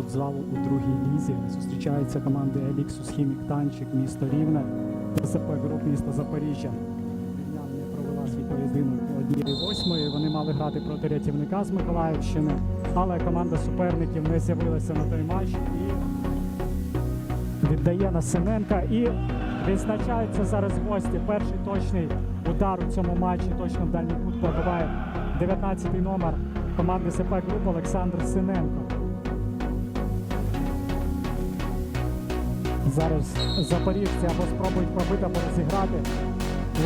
футзалу у другій лізі. Зустрічаються команди Еліксус, Хімік, Танчик, місто Рівне, ТСП Груп, місто Запоріжжя. Рівнян не провела свій поєдинок однієї восьмої. Вони мали грати проти рятівника з Миколаївщини, але команда суперників не з'явилася на той матч і віддає на Синенка і відзначаються зараз гості. Перший точний удар у цьому матчі точно в дальній кут пробиває 19-й номер команди СП Груп Олександр Синенко. Зараз запоріжці або спробують пробити, або розіграти.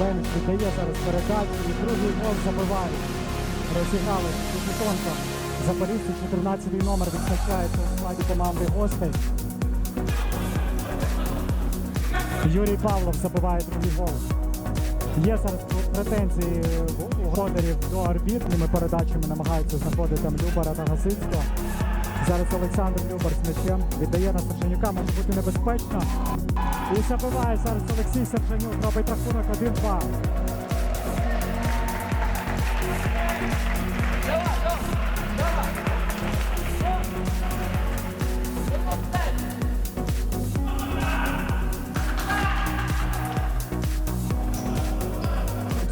Леміш віддає зараз передачу і другий гол забиває. Розіграли тонко. Запоріжці 14-й номер відзначається у складі команди гостей. Юрій Павлов забиває другий гол. Є зараз претензії у господарів до арбітрними передачами намагаються знаходити там Любара та Гасицького. Зараз Олександр Любар з м'ячем віддає на Сержанюка, може бути небезпечно. І забиває зараз Олексій Сержанюк, робить рахунок 1-2.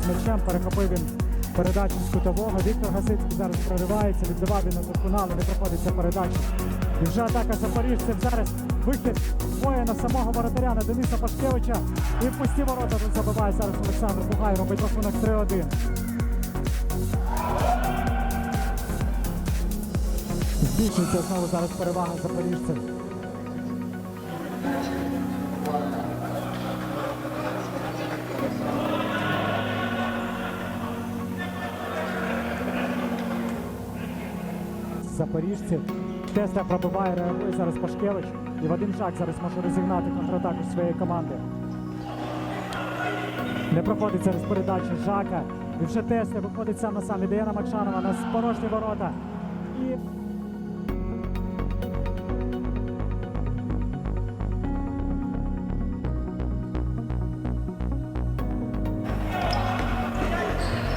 З м'ячем перехопив він передачу з кутового. Віктор Гасицький зараз проривається, віддавав він на Туркуна, не проходить ця передача. І вже атака запоріжців. Зараз вихід воїна самого воротаря на Дениса Пашкевича. І в пусті ворота тут забиває зараз Олександр Бугай, робить рахунок 3-1. Збільшується знову зараз перевага запоріжців. Запоріжці. Тесля пробиває, реагує зараз Пашкевич. І Вадим Жак зараз може розігнати контратаку своєї команди. Не проходить зараз передача Жака. І вже Тесля виходить сам на сам. Віддає на Макшанова на порожні ворота. І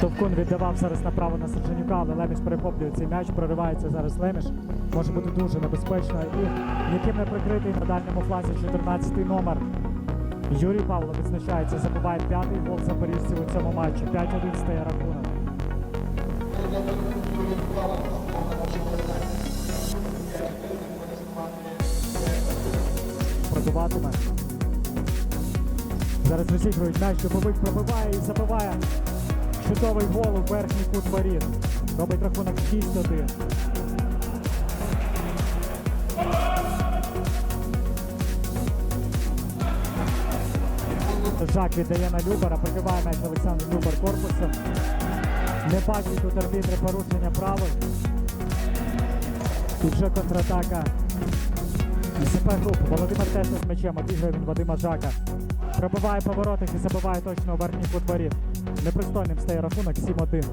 Товкун віддавав зараз направо на Сержанюка, але Леміш перехоплює цей м'яч, проривається зараз Леміш. Може бути дуже небезпечно і ніким не прикритий на дальньому фланзі 14-й номер. Юрій Павло відзначається, забиває п'ятий гол запоріжців у цьому матчі. 5-1 стає рахунок. Продуватиме. Зараз розігрують м'яч, Дубовик пробиває і забиває. Чудовий гол у верхній кут воріт. Робить рахунок 6-1. Жак віддає на Любара, прикриває м'яч Олександр Любар корпусом. Не бачить тут арбітри порушення правил. І вже контратака. СП групи. Володимир Тесла з м'ячем. Обігрує він Вадима Жака. Пробиває по і забиває точно у верхній кут воріт. Непристойним стає рахунок 7-1.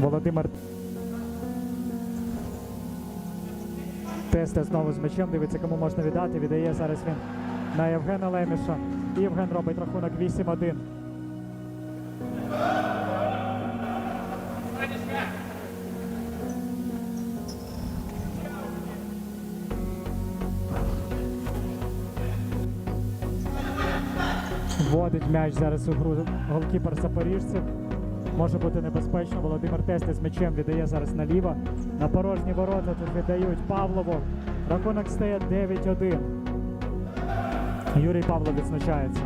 Володимир Тесте знову з м'ячем, дивиться, кому можна віддати. Віддає зараз він на Євгена Леміша. Євген робить рахунок 8-1. Вводить м'яч зараз у гру голкіпер запоріжців. Може бути небезпечно. Володимир Тесте з м'ячем віддає зараз наліво. На порожні ворота тут віддають Павлову. Рахунок стає 9-1. Юрій Павлов відзначається.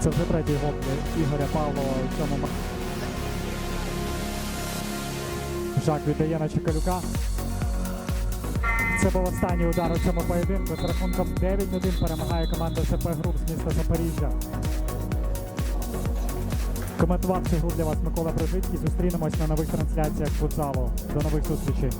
Це вже третій гол Ігоря Павлова у цьому. Жак віддає на Чекалюка. Це був останній удар у цьому поєдинку. З рахунком 9-1 перемагає команда СП Груп з міста Запоріжжя. Коментував цю гру для вас Микола Брижицький. Зустрінемось на нових трансляціях футзалу. До нових зустрічей.